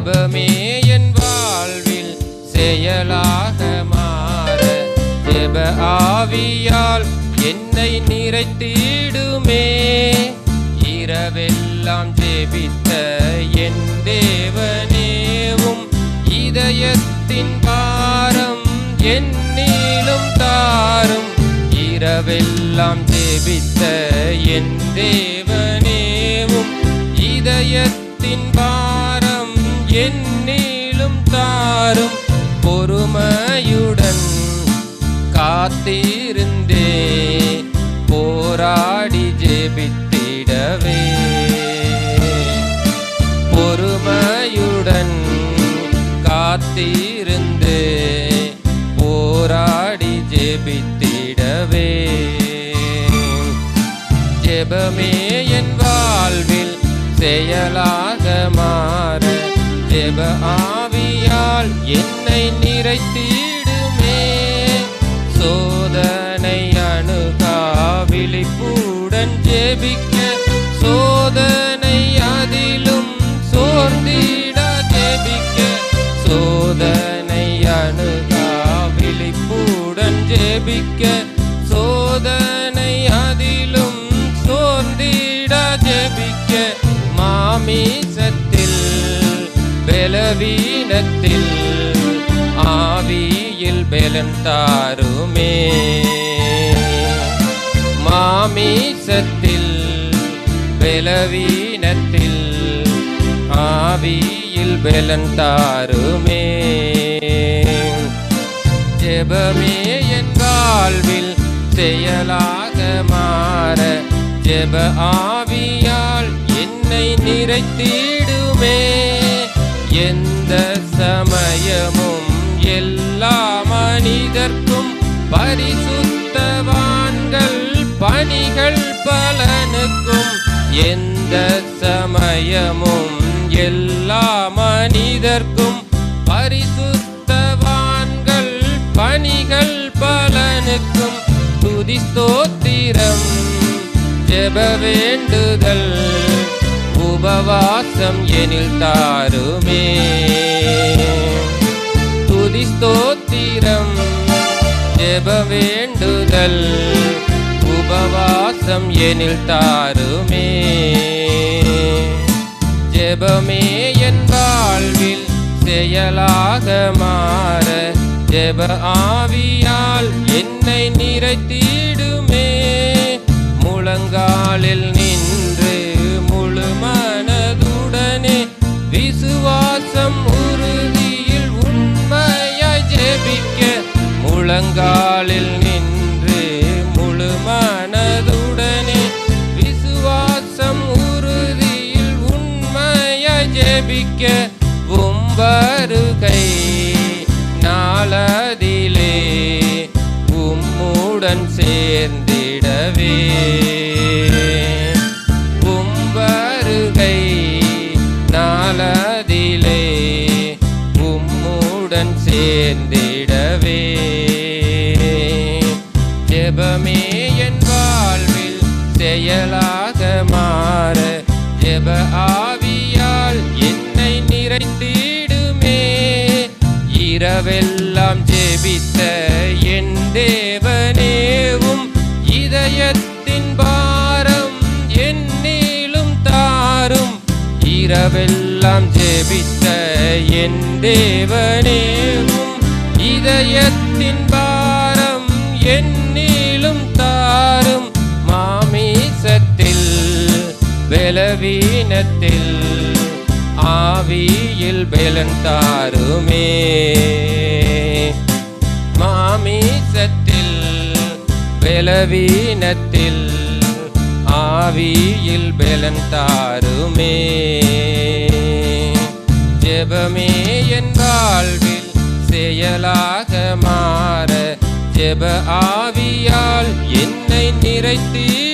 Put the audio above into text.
ஜெபமே என் வாழ்வில் செயலாக மாற ஜெப ஆவியால் என்னை நிறைத்திடுமே. இரவெல்லாம் ஜெபித்த என் தேவனேவும் இதயத்தின் பாரம் என்னிலும் தாரும். இரவெல்லாம் ஜெபித்த என் தேவனேவும் இதயத்தின் பாரம் என்னிலும் தாரும் பொறுமையுடன் காத்திருந்தே. போராடி ஜெபித்திடவே. பொறுமையுடன் காத்திருந்தே. போராடி ஜெபித்திடவே. ஜெபமே என் வாழ்வில் செயலாக மா ஜெப ஆவியால் என்னை நிறைத்திடுமே. சோதனை அணுகா விழிப்புடன் ஜெபிக்க. பலவீனத்தில் ஆவியில் பெலன் தாருமே. மாமீசத்தில் பலவீனத்தில் ஆவியில் பெலன் தாருமே. ஜெபமே என் வாழ்வில் செயலாக மாற ஜெப ஆவியால் என்னை நிறைத்திடுமே. எந்த சமயமும் எல்லா மனிதர்க்கும் பரிசுத்தவான்கள் பணிகள் பலனுக்கும் எந்த சமயமும் எல்லா மனிதர்க்கும் பரிசுத்தவான்கள் பணிகள் பலனுக்கும் துதி ஸ்தோத்திரம். ஜெப வேண்டுதல். உபவாசம் எனில் தாருமே. துதி ஸ்தோத்திரம் ஜெப வேண்டுதல் உபவாசம் எனில் தாருமே. ஜெபமே என் வாழ்வில் செயலாக மாற ஜெப ஆவியால் என்னை நிறைத்திடுமே. முழங்காலில் முழங்காலில் நின்று முழு மனதுடனே விசுவாசம் உறுதியில் உண்மைய ஜெபிக்க உம்பருகை நாளதிலே உம்முடன் சேர்ந்திடவே. உம்பருகை நாளதிலே உம்முடன் சேர்ந்திடவே. ஜெபமே என் வாழ்வில் செயலாக மாற. ஜெப ஆவியால் என்னை நிறைந்திடுமே. இரவெல்லாம் ஜெபித்த என் தேவனேவும் இதயத்தின் பாரம் என்னிலும் தாரும். இரவெல்லாம் ஜெபித்த என் தேவனேவும் இதயத்தின் பாரம் பலவீனத்தில் ஆவியில் பலன் தாருமே. மாமிசத்தில் பலவீனத்தில் ஆவியில் பலன் தாருமே. ஜெபமே என் வாழ்வில் செயலாக மாற ஜெப ஆவியால் என்னை நிறைத்தீ